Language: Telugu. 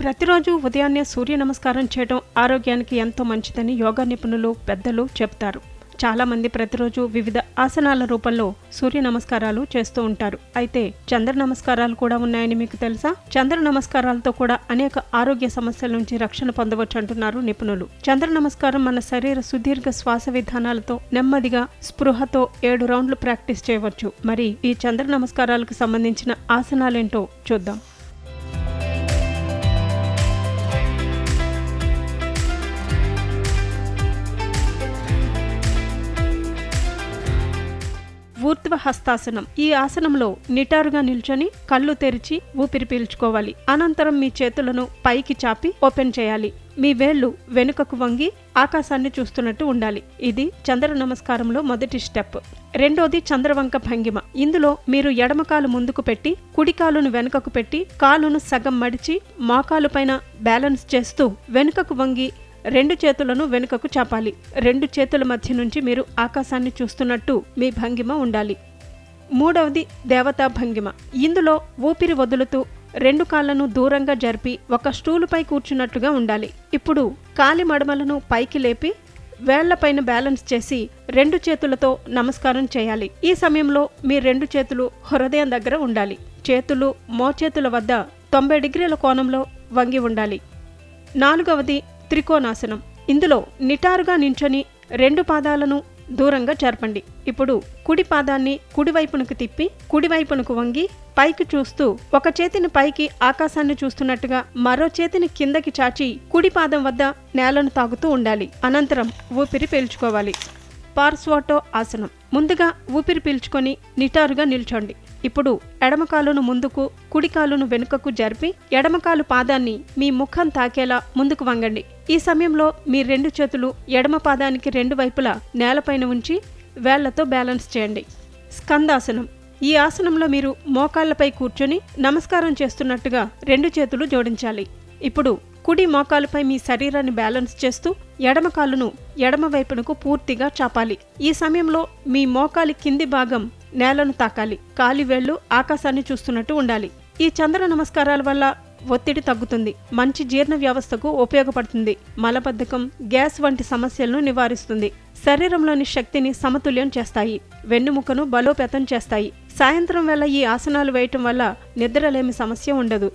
ప్రతిరోజు ఉదయాన్నే సూర్య నమస్కారం చేయడం ఆరోగ్యానికి ఎంతో మంచిదని యోగా నిపుణులు పెద్దలు చెప్తారు. చాలామంది ప్రతిరోజు వివిధ ఆసనాల రూపంలో సూర్య నమస్కారాలు చేస్తూ ఉంటారు. అయితే చంద్ర నమస్కారాలు కూడా ఉన్నాయని మీకు తెలుసా? చంద్ర నమస్కారాలతో కూడా అనేక ఆరోగ్య సమస్యల నుంచి రక్షణ పొందవచ్చు అంటున్నారు నిపుణులు. చంద్ర నమస్కారం మన శరీర సుదీర్ఘ శ్వాస విధానాలతో నెమ్మదిగా స్పృహతో ఏడు రౌండ్లు ప్రాక్టీస్ చేయవచ్చు. మరి ఈ చంద్ర నమస్కారాలకు సంబంధించిన ఆసనాలేంటో చూద్దాం. ఊర్ధ్వ హస్తాసనం ఈ ఆసనంలో నిటారుగా నిల్చొని కళ్ళు తెరిచి ఊపిరి పీల్చుకోవాలి. అనంతరం మీ చేతులను పైకి చాపి ఓపెన్ చేయాలి. మీ వేళ్ళు వెనుకకు వంగి ఆకాశాన్ని చూస్తున్నట్టు ఉండాలి. ఇది చంద్ర నమస్కారంలో మొదటి స్టెప్. రెండోది చంద్రవంక భంగిమ. ఇందులో మీరు ఎడమకాలు ముందుకు పెట్టి కుడికాలును వెనుకకు పెట్టి కాలును సగం మడిచి మోకాలు పైన బ్యాలెన్స్ చేస్తూ వెనుకకు వంగి రెండు చేతులను వెనుకకు చాపాలి. రెండు చేతుల మధ్య నుంచి మీరు ఆకాశాన్ని చూస్తున్నట్టు మీ భంగిమ ఉండాలి. మూడవది దేవతా భంగిమ. ఇందులో ఊపిరి వదులుతూ రెండు కాళ్ళను దూరంగా జరిపి ఒక స్టూలుపై కూర్చున్నట్టుగా ఉండాలి. ఇప్పుడు కాలి మడమలను పైకి లేపి వేళ్ళపైన బ్యాలెన్స్ చేసి రెండు చేతులతో నమస్కారం చేయాలి. ఈ సమయంలో మీ రెండు చేతులు హృదయం దగ్గర ఉండాలి. చేతులు మోచేతుల వద్ద తొంభై డిగ్రీల కోణంలో వంగి ఉండాలి. నాలుగవది త్రికోణాసనం. ఇందులో నిటారుగా నించొని రెండు పాదాలను దూరంగా జరపండి ఇప్పుడు కుడి పాదాన్ని కుడివైపునకు తిప్పి కుడివైపునకు వంగి పైకి చూస్తూ ఒక చేతిని పైకి ఆకాశాన్ని చూస్తున్నట్టుగా మరో చేతిని కిందకి చాచి కుడి పాదం వద్ద నేలను తాగుతూ ఉండాలి. అనంతరం ఊపిరి పీల్చుకోవాలి. పార్స్వాటో ఆసనం. ముందుగా ఊపిరి పీల్చుకొని నిటారుగా నిల్చోండి. ఇప్పుడు ఎడమకాలును ముందుకు కుడికాలును వెనుకకు జరిపి ఎడమకాలు పాదాన్ని మీ ముఖం తాకేలా ముందుకు వంగండి. ఈ సమయంలో మీ రెండు చేతులు ఎడమ పాదానికి రెండు వైపులా నేలపైన ఉంచి వేళ్ళతో బ్యాలెన్స్ చేయండి. స్కందాసనం. ఈ ఆసనంలో మీరు మోకాళ్ళపై కూర్చొని నమస్కారం చేస్తున్నట్టుగా రెండు చేతులు జోడించాలి. ఇప్పుడు కుడి మోకాలుపై మీ శరీరాన్ని బ్యాలెన్స్ చేస్తూ ఎడమ కాలును ఎడమ వైపునకు పూర్తిగా చాపాలి. ఈ సమయంలో మీ మోకాలి కింది భాగం నేలను తాకాలి. కాలి వేళ్ళు ఆకాశాన్ని చూస్తున్నట్టు ఉండాలి. ఈ చంద్ర నమస్కారాల వల్ల ఒత్తిడి తగ్గుతుంది. మంచి జీర్ణ వ్యవస్థకు ఉపయోగపడుతుంది. మలబద్ధకం గ్యాస్ వంటి సమస్యలను నివారిస్తుంది. శరీరంలోని శక్తిని సమతుల్యం చేస్తాయి. వెన్నుముకను బలోపేతం చేస్తాయి. సాయంత్రం వేళ ఈ ఆసనాలు వేయటం వల్ల నిద్రలేమి సమస్య ఉండదు.